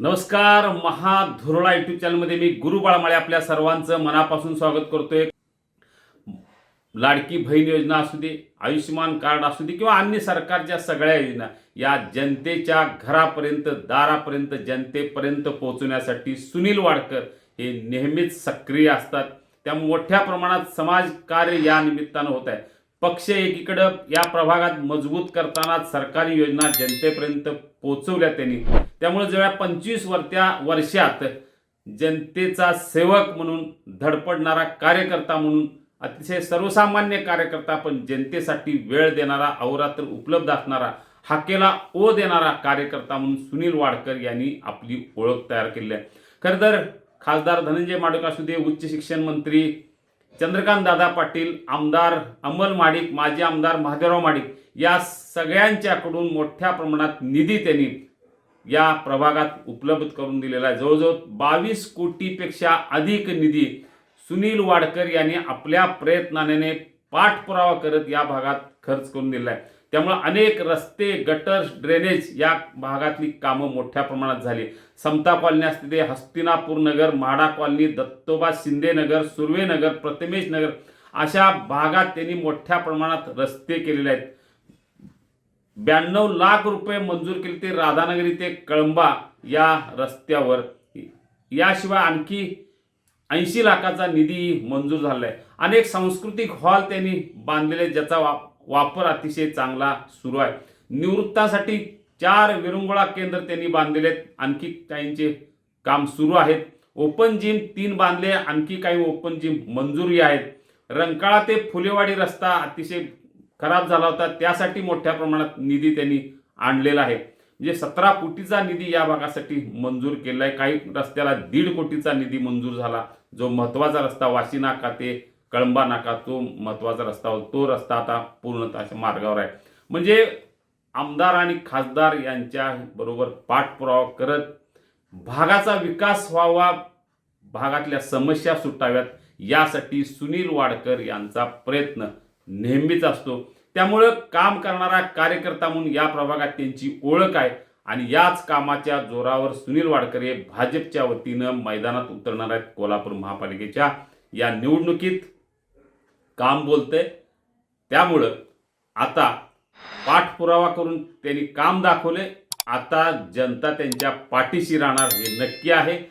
नमस्कार महाधुरळा युट्यूब चॅनलमध्ये मी गुरु बाळमाळे आपल्या सर्वांचं मनापासून स्वागत करतोय. लाडकी बहीण योजना असू दे आयुष्यमान कार्ड असू दे किंवा अन्य सरकारच्या सगळ्या योजना या जनतेच्या घरापर्यंत दारापर्यंत जनतेपर्यंत पोहोचवण्यासाठी सुनील वाडकर हे नेहमीच सक्रिय असतात. त्या मोठ्या प्रमाणात समाजकार्य या निमित्तानं होत आहे. पक्ष एकीकडं या प्रभागात मजबूत करताना सरकारी योजना जनतेपर्यंत पोहोचवल्या त्यांनी. त्यामुळे जेव्हा पंचवीस वर्त्या वर्षात जनतेचा सेवक म्हणून धडपडणारा कार्यकर्ता म्हणून अतिशय सर्वसामान्य कार्यकर्ता पण जनतेसाठी वेळ देणारा अवरात्र उपलब्ध असणारा हाकेला ओ देणारा कार्यकर्ता म्हणून सुनील वाडकर यांनी आपली ओळख तयार केली आहे. खरं तर खासदार धनंजय माडक असू दे उच्च शिक्षण मंत्री चंद्रकांत दादा पाटील आमदार अमल माडिक माजी आमदार महादेवराव माडिक या सगळ्यांच्याकडून मोठ्या प्रमाणात निधी त्यांनी या प्रभागात उपलब्ध करून दिलेला आहे. जवळजवळ बावीस कोटीपेक्षा अधिक निधी सुनील वाडकर यांनी आपल्या प्रयत्नाने पाठपुरावा करत या भागात खर्च करून दिला आहे. त्यामुळं अनेक रस्ते गटर ड्रेनेज या भागातली कामं मोठ्या प्रमाणात झाली. समता कॉलनी असते ते हस्तिनापूर नगर म्हाडा कॉलनी दत्तोबा शिंदे नगर सुर्वे नगर प्रतिमेश नगर अशा भागात त्यांनी मोठ्या प्रमाणात रस्ते केलेले आहेत. ब्याण्णव लाख रुपये मंजूर केले ते राधानगरी ते कळंबा या रस्त्यावर. याशिवाय आणखी ऐंशी लाखाचा निधी मंजूर झाला आहे. अनेक सांस्कृतिक हॉल त्यांनी बांधलेले ज्याचा वाप वापर अतिशय चांगला सुरू आहे. निवृत्तासाठी चार विरंगुळा केंद्र त्यांनी बांधलेले आहेत. आणखी काहींचे काम सुरू आहेत. ओपन जिम तीन बांधले आणखी काही ओपन जिम मंजुरी आहेत. रंकाळा ते फुलेवाडी रस्ता अतिशय खराब झाला होता. त्यासाठी मोठ्या प्रमाणात निधी त्यांनी आणलेला आहे. म्हणजे सतरा कोटीचा निधी या भागासाठी मंजूर केला आहे काही रस्त्याला दीड कोटीचा निधी मंजूर झाला. जो महत्त्वाचा रस्ता वाशिनाका ते कळंबा नाका तो महत्त्वाचा रस्ता होता. तो रस्ता आता पूर्णतः मार्गावर आहे. म्हणजे आमदार आणि खासदार यांच्या बरोबर पाठपुरावा करत भागाचा विकास व्हावा भागातल्या समस्या सुटाव्यात यासाठी सुनील वाडकर यांचा प्रयत्न नेहमीच असतो. त्यामुळं काम करणारा कार्यकर्ता म्हणून या प्रभागात त्यांची ओळख आहे आणि याच कामाच्या जोरावर सुनील वाडकर हे भाजपच्या वतीनं मैदानात उतरणार आहेत कोल्हापूर महापालिकेच्या या निवडणुकीत. काम बोलतंय. त्यामुळं आता पाठपुरावा करून त्यांनी काम दाखवले. आता जनता त्यांच्या पाठीशी राहणार हे नक्की आहे.